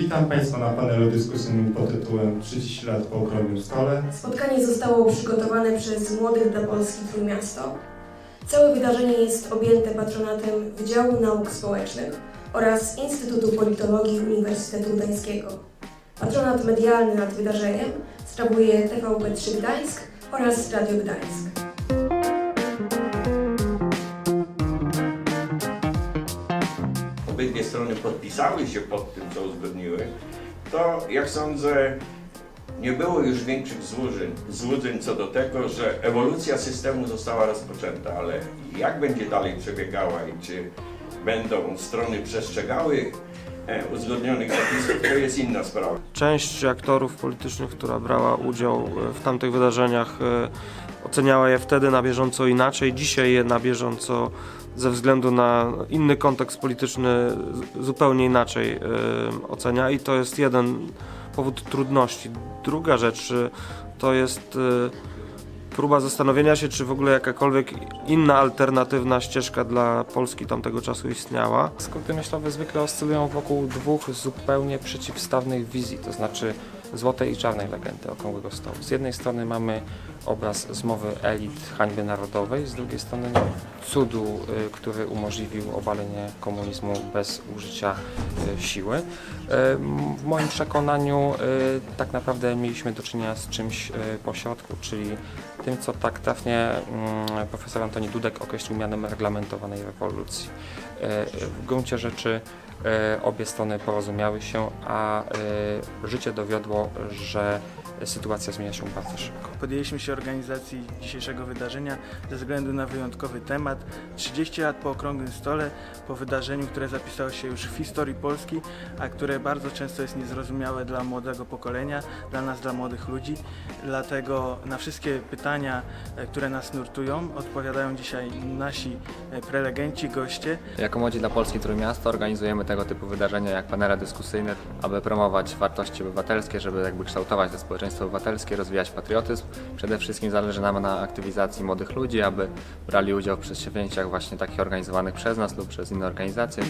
Witam Państwa na panelu dyskusyjnym pod tytułem 30 lat po okrągłym stole. Spotkanie zostało przygotowane przez Młodych dla Polski Trójmiasto. Całe wydarzenie jest objęte patronatem Wydziału Nauk Społecznych oraz Instytutu Politologii Uniwersytetu Gdańskiego. Patronat medialny nad wydarzeniem sprawuje TVP3 Gdańsk oraz Radio Gdańsk. Obydwie strony podpisały się pod tym, co uzgodniły, to jak sądzę, nie było już większych złudzeń, złudzeń co do tego, że ewolucja systemu została rozpoczęta, ale jak będzie dalej przebiegała i czy będą strony przestrzegały e, uzgodnionych zapisów, to jest inna sprawa. Część aktorów politycznych, która brała udział e, w tamtych wydarzeniach, e, oceniała je wtedy na bieżąco inaczej, dzisiaj je na bieżąco ze względu na inny kontekst polityczny zupełnie inaczej e, ocenia i to jest jeden powód trudności. Druga rzecz e, to jest e, próba zastanowienia się, czy w ogóle jakakolwiek inna alternatywna ścieżka dla Polski tamtego czasu istniała. Skróty myślowe zwykle oscylują wokół dwóch zupełnie przeciwstawnych wizji, to znaczy złotej i czarnej legendy Okrągłego Stołu. Z jednej strony mamy obraz zmowy elit hańby narodowej, z drugiej strony cudu, y, który umożliwił obalenie komunizmu bez użycia y, siły. Y, W moim przekonaniu tak naprawdę mieliśmy do czynienia z czymś pośrodku, czyli tym, co tak trafnie mm, profesor Antoni Dudek określił mianem reglamentowanej rewolucji. W gruncie rzeczy obie strony porozumiały się, a życie dowiodło, że sytuacja zmienia się bardzo szybko. Podjęliśmy się organizacji dzisiejszego wydarzenia ze względu na wyjątkowy temat. 30 lat po okrągłym stole, po wydarzeniu, które zapisało się już w historii Polski, a które bardzo często jest niezrozumiałe dla młodego pokolenia, dla nas, dla młodych ludzi. Dlatego na wszystkie pytania, e, które nas nurtują, odpowiadają dzisiaj nasi e, prelegenci, goście. Jako Młodzi dla Polski Trójmiasto organizujemy tego typu wydarzenia jak panele dyskusyjne, aby promować wartości obywatelskie, żeby jakby kształtować to społeczeństwo obywatelskie, rozwijać patriotyzm. Przede wszystkim zależy nam na aktywizacji młodych ludzi, aby brali udział w przedsięwzięciach właśnie takich organizowanych przez nas lub przez inne organizacje.